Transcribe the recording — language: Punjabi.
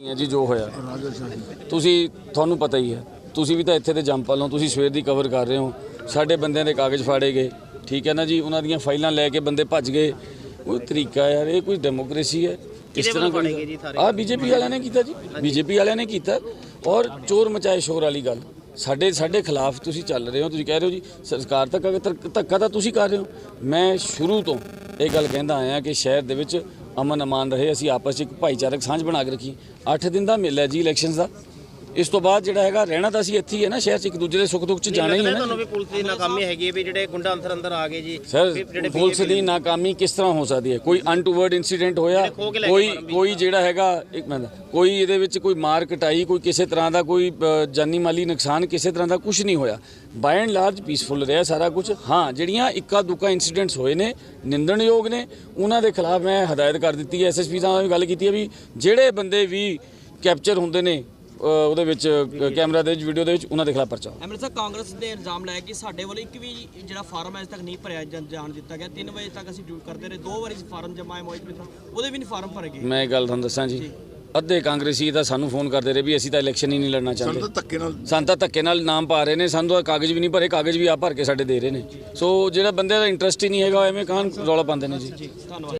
ਹੈ ਜੀ ਜੋ ਹੋਇਆ। ਤੁਸੀਂ ਤੁਹਾਨੂੰ ਪਤਾ ਹੀ ਹੈ। ਤੁਸੀਂ ਵੀ ਤਾਂ ਇੱਥੇ ਦੇ ਜੰਪਲ ਹੋ ਤੁਸੀਂ ਸਵੇਰ ਦੀ ਕਵਰ ਕਰ ਰਹੇ ਹੋ। ਸਾਡੇ ਬੰਦਿਆਂ ਦੇ ਕਾਗਜ਼ ਫਾੜੇ ਗਏ। ਠੀਕ ਹੈ ਨਾ ਜੀ? ਉਹਨਾਂ ਦੀਆਂ ਫਾਈਲਾਂ ਲੈ ਕੇ ਬੰਦੇ ਭੱਜ ਗਏ। ਉਹ ਤਰੀਕਾ ਯਾਰ ਇਹ ਕੋਈ ਡੈਮੋਕ੍ਰੇਸੀ ਹੈ। ਇਸ ਕਿਹਦੇ ਤਰ੍ਹਾਂ ਸਾਰੇ? ਆ ਬੀਜੇਪੀ ਵਾਲਿਆਂ ਨੇ ਕੀਤਾ ਜੀ। ਬੀਜੇਪੀ ਵਾਲਿਆਂ ਨੇ ਕੀਤਾ। ਔਰ ਚੋਰ ਮਚਾਏ ਸ਼ੋਰ ਵਾਲੀ ਗੱਲ। ਸਾਡੇ ਸਾਡੇ ਖਿਲਾਫ ਤੁਸੀਂ ਚੱਲ ਰਹੇ ਹੋ, ਤੁਸੀਂ ਕਹਿ ਰਹੇ ਹੋ ਜੀ, ਸਰਕਾਰ ਤੱਕ ਧੱਕਾ ਤਾਂ ਤੁਸੀਂ ਕਰ ਰਹੇ ਹੋ। ਮੈਂ ਸ਼ੁਰੂ ਤੋਂ ਇਹ ਗੱਲ ਕਹਿੰਦਾ ਆਇਆ ਕਿ ਸ਼ਹਿਰ ਦੇ ਵਿੱਚ ਅਮਨ ਅਮਾਨ ਰਹੇ, ਅਸੀਂ ਆਪਸ 'ਚ ਇੱਕ ਭਾਈਚਾਰਕ ਸਾਂਝ ਬਣਾ ਕੇ ਰੱਖੀ। 8 ਦਿਨ ਦਾ ਮੇਲਾ ਜੀ ਇਲੈਕਸ਼ਨਸ ਦਾ। ਇਸ ਤੋਂ ਬਾਅਦ ਜਿਹੜਾ ਹੈਗਾ ਰਹਿਣਾ ਤਾਂ ਅਸੀਂ ਇੱਥੇ ਹੀ ਹੈ ਨਾ ਸ਼ਹਿਰ 'ਚ ਇੱਕ ਦੂਜੇ ਦੇ ਸੁੱਖ ਦੁੱਖ 'ਚ ਜਾਣਾ ਹੀ ਹੈ ਨਾ। ਤੁਹਾਨੂੰ ਵੀ ਪੁਲਿਸ ਦੀ ਨਾਕਾਮੀ ਹੈਗੀ ਹੈ ਵੀ ਜਿਹੜੇ ਗੁੰਡਾ ਅੰਦਰ ਅੰਦਰ ਆ ਗਏ ਜੀ। ਸਰ ਪੁਲਿਸ ਦੀ ਨਾਕਾਮੀ ਕਿਸ ਤਰ੍ਹਾਂ ਹੋ ਸਕਦੀ ਹੈ? ਕੋਈ ਅਨਟੂਵਰਡ ਇਨਸੀਡੈਂਟ ਹੋਇਆ ਕੋਈ। ਕੋਈ ਜਿਹੜਾ ਹੈਗਾ ਇੱਕ ਮਿੰਟ ਕੋਈ ਇਹਦੇ ਵਿੱਚ ਕੋਈ ਮਾਰ ਕਟਾਈ ਕੋਈ ਕਿਸੇ ਤਰ੍ਹਾਂ ਦਾ ਕੋਈ ਜਾਨੀ ਮਾਲੀ ਨੁਕਸਾਨ ਕਿਸੇ ਤਰ੍ਹਾਂ ਦਾ ਕੁਝ ਨਹੀਂ ਹੋਇਆ। ਬਾਈ ਐਂਡ ਲਾਰਜ ਪੀਸਫੁਲ ਰਿਹਾ ਸਾਰਾ ਕੁਝ ਹਾਂ ਜਿਹੜੀਆਂ ਇੱਕਾ ਦੁੱਕਾ ਇਨਸੀਡੈਂਟਸ ਹੋਏ ਨੇ ਨਿੰਦਣਯੋਗ ਨੇ ਉਹਨਾਂ ਦੇ ਖਿਲਾਫ ਮੈਂ ਹਦਾਇਤ ਕਰ ਦਿੱਤੀ ਹੈ। ਐਸਐਸਪੀ ਸਾਹਿਬ ਨਾਲ ਵੀ ਗੱਲ ਕੀਤੀ ਹੈ ਵੀ ਜਿਹੜੇ ਬੰਦੇ ਵੀ ਕੈਪਚਰ ਹੁੰਦੇ ਨੇ ਉਹਦੇ ਵਿੱਚ ਕੈਮਰਾ ਦੇ ਵਿੱਚ ਵੀਡੀਓ ਦੇ ਵਿੱਚ ਉਹਨਾਂ ਦੇ ਖਿਲਾਫ ਪਰਚਾ। ਐਮਐਲਏ ਸਾਹਿਬ ਕਾਂਗਰਸ ਦੇ ਇਲਜ਼ਾਮ ਲਾਇਆ ਕਿ ਸਾਡੇ ਵੱਲੋਂ ਇੱਕ ਵੀ ਜਿਹੜਾ ਫਾਰਮ ਅਜੇ ਤੱਕ ਨਹੀਂ ਭਰਿਆ ਜਾਣ ਦਿੱਤਾ ਗਿਆ। 3 ਵਜੇ ਤੱਕ ਅਸੀਂ ਡਿਊਟ ਕਰਦੇ ਰਹੇ। ਦੋ ਵਾਰੀ ਫਾਰਮ ਜਮਾਏ ਮੋਹਿਤ ਮਿੱਤਰ। ਉਹਦੇ ਵੀ ਨਹੀਂ ਫਾਰਮ ਭਰੇ ਗਏ। ਮੈਂ ਇਹ ਗੱਲ ਤੁਹਾਨੂੰ ਦੱਸਾਂ ਜੀ। ਅੱਧੇ ਕਾਂਗਰਸੀ ਤਾਂ ਸਾਨੂੰ ਫੋਨ ਕਰਦੇ ਰਹੇ ਵੀ ਅਸੀਂ ਤਾਂ ਇਲੈਕਸ਼ਨ ਹੀ ਨਹੀਂ ਲੜਨਾ ਚਾਹੁੰਦੇ। ਸਾਨੂੰ ਤਾਂ ਧੱਕੇ ਨਾਲ ਸਾਨੂੰ ਤਾਂ ਧੱਕੇ ਨਾਲ ਨਾਮ ਪਾ ਰਹੇ ਨੇ। ਸਾਨੂੰ ਤਾਂ ਕਾਗਜ਼ ਵੀ ਨਹੀਂ ਭਰੇ। ਕਾਗਜ਼ ਵੀ ਆ ਭਰ ਕੇ ਸਾਡੇ ਦੇ ਰਹੇ ਨੇ। ਸੋ ਜਿਹੜਾ ਬੰਦੇ ਦਾ ਇੰਟਰਸਟ ਹੀ ਨਹੀਂ ਹੈਗਾ ਐਵੇਂ ਕਾਹਨ ਰੌਲਾ ਪਾਉਂਦੇ ਨੇ ਜੀ। ਧੰਨਵਾਦ।